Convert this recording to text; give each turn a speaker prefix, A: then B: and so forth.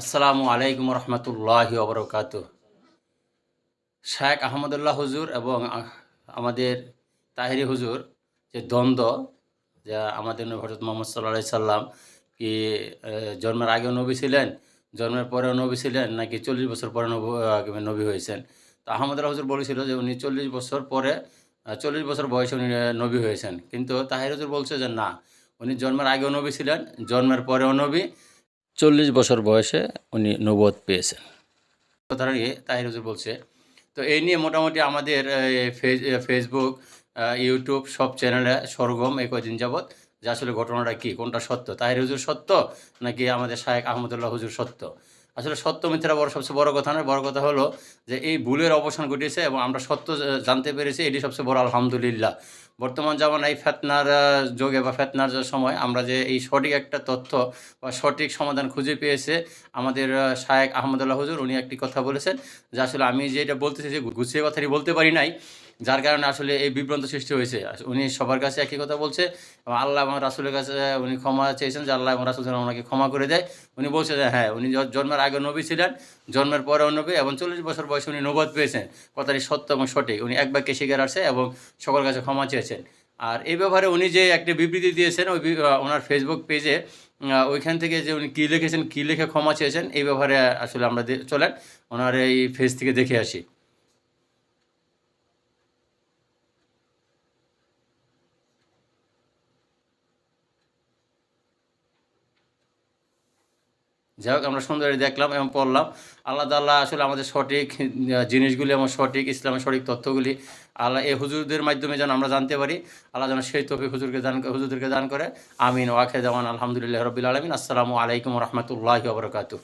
A: আসসালামু আলাইকুম রহমতুল্লাহি ওবরকাত শেখ আহমদুল্লাহ হুজুর এবং আমাদের তাহিরি হুজুর, যে দ্বন্দ্ব যা আমাদের হজরত মোহাম্মদ সাল্লাহ সাল্লাম কি জন্মের আগেও নবী ছিলেন, জন্মের পরেও নবী ছিলেন, নাকি চল্লিশ বছর পরে নবী নবী হয়েছেন? তো আহমদুল্লাহ হুজুর বলেছিল যে উনি চল্লিশ বছর পরে চল্লিশ বছর বয়সে উনি নবী হয়েছেন। কিন্তু তাহির হুজুর বলছে যে না, উনি জন্মের আগেও নবী ছিলেন, জন্মের পরেও নবী চল্লিশ বছর বয়সে উনি নবদ পেয়েছেন। কথা নিয়ে তাহির হুজুর বলছে। তো এই নিয়ে মোটামুটি আমাদের ফেসবুক ইউটিউব সব চ্যানেলে সরগম এই কদিন যাবৎ। যে আসলে ঘটনাটা কী, কোনটা সত্য তাহির হুজুর সত্য নাকি আমাদের শায়েক আহমদুল্লাহ হুজুর সত্য? আসলে সত্য মিথ্যাটা বড় সবচেয়ে বড় কথা নয়, বড় কথা হলো যে এই ভুলের অবসান ঘটেছে এবং আমরা সত্য জানতে পেরেছি, এটি সবচেয়ে বড় আলহামদুলিল্লাহ। বর্তমান যেমন এই ফেতনার যোগে বা ফেতনার সময়, আমরা যে এই সঠিক একটা তথ্য বা সঠিক সমাধান খুঁজে পেয়েছে, আমাদের শায়েক আহমদুল্লাহ হুজুর, উনি একটি কথা বলেছেন যে আসলে আমি যেটা বলতেছি যে গুছিয়ে কথাটি বলতে পারি নাই যার কারণে আসলে এই বিভ্রান্ত সৃষ্টি হয়েছে। উনি সবার কাছে একই কথা বলছে, এবং আল্লাহ এবং রাসুলের কাছে উনি ক্ষমা চেয়েছেন যে আল্লাহ এবং রাসুল যেন ওনাকে ক্ষমা করে দেয়। উনি বলছে যে হ্যাঁ উনি জন্মের আগে নবী ছিলেন, জন্মের পরেও নবী, এবং চল্লিশ বছর বয়সে উনি নবদ পেয়েছেন। কথাটি সত্য এবং সঠিক। উনি এক বাক্যে স্বীকার আসছে এবং সকলের কাছে ক্ষমা চেয়েছেন। আর এই ব্যাপারে উনি যে একটি বিবৃতি দিয়েছেন, ওই ওনার ফেসবুক পেজে ওইখান থেকে যে উনি কী লিখেছেন, কী লিখে ক্ষমা চেয়েছেন, এই ব্যাপারে আসলে আমরা চলেন, ওনার এই ফেজ থেকে দেখে আসি। যাই হোক, আমরা সুন্দর দেখলাম এবং পড়লাম। আল্লাহ তাল্লাহ আসলে আমাদের সঠিক জিনিসগুলি এবং সঠিক ইসলামের সঠিক তথ্যগুলি আল্লাহ এই হুজুরদের মাধ্যমে যেন আমরা জানতে পারি। আল্লাহ যেন সেই তফিক হুজুরকে দান, হুজুরদেরকে দান করে। আমিন। ওয়াখে দেওয়ান আলহামদুলিল্লাহ রবিল আলমিন। আসসালামু আলাইকুম রহমতুল্লাহ বরকাতু